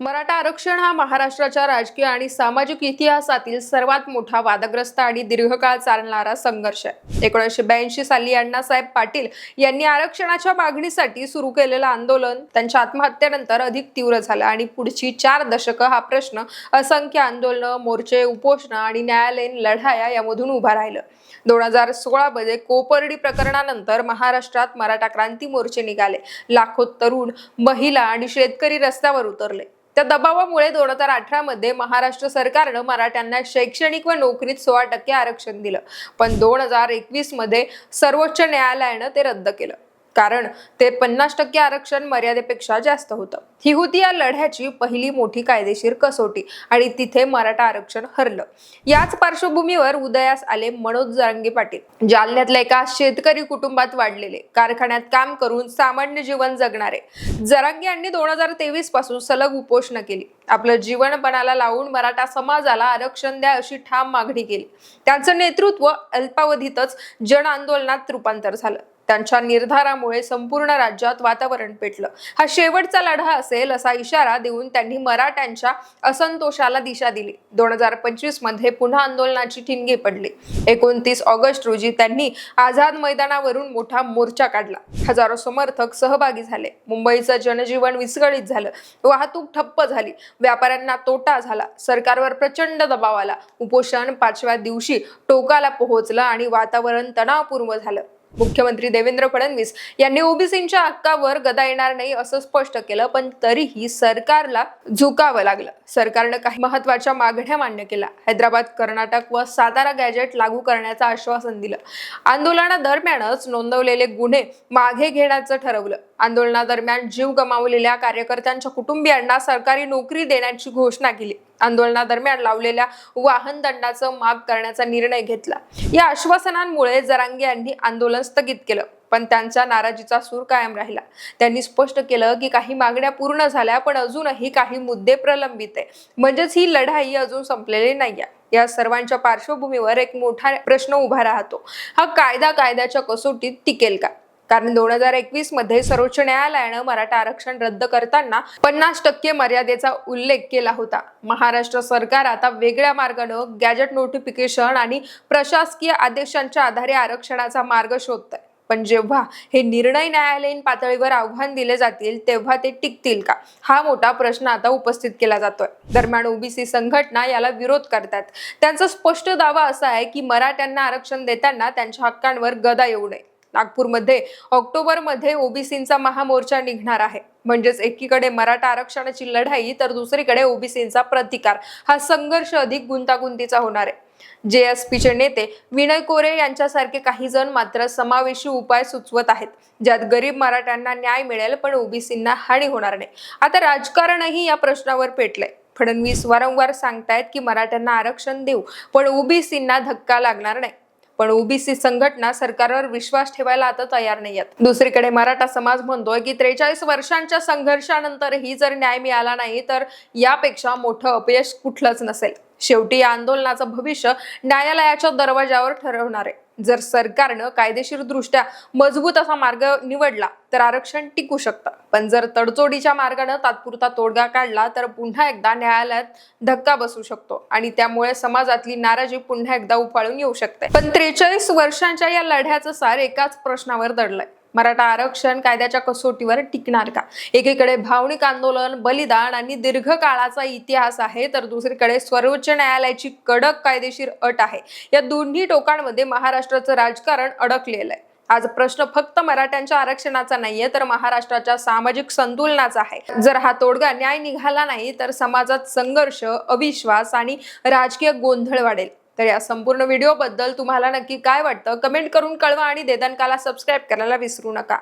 मराठा आरक्षण हा महाराष्ट्राच्या राजकीय आणि सामाजिक इतिहासातील सर्वात मोठा वादग्रस्त आणि दीर्घकाळ चालणारा संघर्ष आहे. एकोणीसशे ब्याऐंशी साली अण्णासाहेब पाटील यांनी आरक्षणाच्या मागणीसाठी सुरू केलेलं आंदोलन त्यांच्या आत्महत्येनंतर अधिक तीव्र झालं आणि पुढची चार दशकं हा प्रश्न असंख्य आंदोलनं मोर्चे उपोषणं आणि न्यायालयीन लढाया यामधून उभा राहिलं. दोन हजार सोळा मध्ये कोपर्डी प्रकरणानंतर महाराष्ट्रात मराठा क्रांती मोर्चे निघाले. लाखो तरुण महिला आणि शेतकरी रस्त्यावर उतरले. त्या दबावामुळे दोन हजार अठरा मध्ये महाराष्ट्र सरकारनं मराठ्यांना शैक्षणिक व नोकरीत सोळा टक्के आरक्षण दिलं. पण दोन हजार एकवीसमध्ये सर्वोच्च न्यायालयानं ते रद्द केलं. कारण ते पन्नास टक्के आरक्षण मर्यादेपेक्षा जास्त होतं. ही होती या लढ्याची पहिली मोठी कायदेशीर कसोटी आणि तिथे मराठा आरक्षण हरलं. याच पार्श्वभूमीवर उदयास आले मनोज जरांगे पाटील. जालन्यातल्या एका शेतकरी कुटुंबात वाढलेले कारखान्यात काम करून सामान्य जीवन जगणारे. जरांगे यांनी दोन हजार तेवीसपासून सलग उपोषण केली. आपलं जीवनपणाला लावून मराठा समाजाला आरक्षण द्या अशी ठाम मागणी केली. त्यांचं नेतृत्व अल्पावधीतच जन आंदोलनात रूपांतर झालं. त्यांच्या निर्धारामुळे संपूर्ण राज्यात वातावरण पेटलं. हा शेवटचा लढा असेल असा इशारा देऊन त्यांनी मराठ्यांच्या असंतोषाला दिशा दिली. दोन हजार पंचवीसमध्ये पुन्हा आंदोलनाची ठिणगी पडली. एकोणतीस ऑगस्ट रोजी त्यांनी आझाद मैदानावरून मोठा मोर्चा काढला. हजारो समर्थक सहभागी झाले. मुंबईचं जनजीवन विस्कळीत झालं. वाहतूक ठप्प झाली. व्यापाऱ्यांना तोटा झाला. सरकारवर प्रचंड दबाव आला. उपोषण पाचव्या दिवशी टोकाला पोहोचलं आणि वातावरण तणावपूर्ण झालं. मुख्यमंत्री देवेंद्र फडणवीस यांनी ओबीसींच्या हक्कावर गदा येणार नाही असं स्पष्ट केलं पण तरीही सरकारला झुकावं लागलं. सरकारनं काही महत्त्वाच्या मागण्या मान्य केल्या. हैदराबाद कर्नाटक व सातारा गॅजेट लागू करण्याचं आश्वासन दिलं. आंदोलनादरम्यानच नोंदवलेले गुन्हे मागे घेण्याचं ठरवलं. आंदोलनादरम्यान जीव गमावलेल्या कार्यकर्त्यांच्या कुटुंबियांना सरकारी नोकरी देण्याची घोषणा केली. आंदोलनादरम्यान लावलेल्या वाहन दंडाचं माग करण्याचा निर्णय घेतला. या आश्वासनांमुळे जरांगे यांनी आंदोलन स्थगित केलं पण त्यांच्या नाराजीचा सूर कायम राहिला. त्यांनी स्पष्ट केलं की काही मागण्या पूर्ण झाल्या पण अजूनही काही मुद्दे प्रलंबित आहे म्हणजेच ही लढाई अजून संपलेली नाहीये. या सर्वांच्या पार्श्वभूमीवर एक मोठा प्रश्न उभा राहतो. हा कायदा कायद्याच्या कसोटीत टिकेल का? कारण दोन हजार एकवीसमध्ये सर्वोच्च न्यायालयानं मराठा आरक्षण रद्द करताना पन्नास टक्के मर्यादेचा उल्लेख केला होता. महाराष्ट्र सरकार आता वेगळ्या मार्गानं गॅजेट नोटिफिकेशन आणि प्रशासकीय आदेशांच्या आधारे आरक्षणाचा मार्ग शोधत आहे पण जेव्हा हे निर्णय न्यायालयीन पातळीवर आव्हान दिले जातील तेव्हा ते टिकतील का? हा मोठा प्रश्न आता उपस्थित केला जातोय. दरम्यान ओबीसी संघटना याला विरोध करतात. त्यांचा स्पष्ट दावा असा आहे की मराठ्यांना आरक्षण देताना त्यांच्या हक्कांवर गदा येऊ नये. नागपूरमध्ये ऑक्टोबरमध्ये ओबीसींचा महामोर्चा निघणार आहे. म्हणजेच एकीकडे मराठा आरक्षणाची लढाई तर दुसरीकडे ओबीसींचा प्रतिकार. हा संघर्ष अधिक गुंतागुंतीचा होणार आहे. जेएसपीचे नेते विनय कोरे यांच्यासारखे काही जण मात्र समावेशी उपाय सुचवत आहेत. ज्यात गरीब मराठ्यांना न्याय मिळेल पण ओबीसींना हानी होणार नाही. आता राजकारणही या प्रश्नावर पेटलंय. फडणवीस वारंवार सांगतायत की मराठ्यांना आरक्षण देऊ पण ओबीसींना धक्का लागणार नाही. पण ओबीसी संघटना सरकारवर विश्वास ठेवायला आता तयार नाही आहेत. दुसरीकडे मराठा समाज म्हणतोय की त्रेचाळीस वर्षांच्या संघर्षानंतरही जर न्याय मिळाला नाही तर यापेक्षा मोठं अपयश कुठलंच नसेल. शेवटी या आंदोलनाचं भविष्य न्यायालयाच्या दरवाजावर ठरवणार आहे. जर सरकारनं कायदेशीर दृष्ट्या मजबूत असा मार्ग निवडला तर आरक्षण टिकू शकतं. पण जर तडजोडीच्या मार्गानं तात्पुरता तोडगा काढला तर पुन्हा एकदा न्यायालयात धक्का बसू शकतो आणि त्यामुळे समाजातली नाराजी पुन्हा एकदा उफाळून येऊ शकते. पण त्रेचाळीस वर्षांच्या या लढ्याचं सार एकाच प्रश्नावर दडलंय. मराठा आरक्षण कायद्याच्या कसोटीवर टिकणार का? एकीकडे भावनिक आंदोलन बलिदान आणि दीर्घ काळाचा इतिहास आहे तर दुसरीकडे सर्वोच्च न्यायालयाची कडक कायदेशीर अट आहे. या दोन्ही टोकांमध्ये महाराष्ट्राचं राजकारण अडकलेलं आहे. आज प्रश्न फक्त मराठ्यांच्या आरक्षणाचा नाहीये तर महाराष्ट्राच्या सामाजिक संतुलनाचा आहे. जर हा तोडगा न्याय निघाला नाही तर समाजात संघर्ष अविश्वास आणि राजकीय गोंधळ वाढेल. तर या संपूर्ण व्हिडिओबद्दल तुम्हाला नक्की काय वाटतं? कमेंट करून कळवा आणि देदानकाला सबस्क्राईब करायला विसरू नका.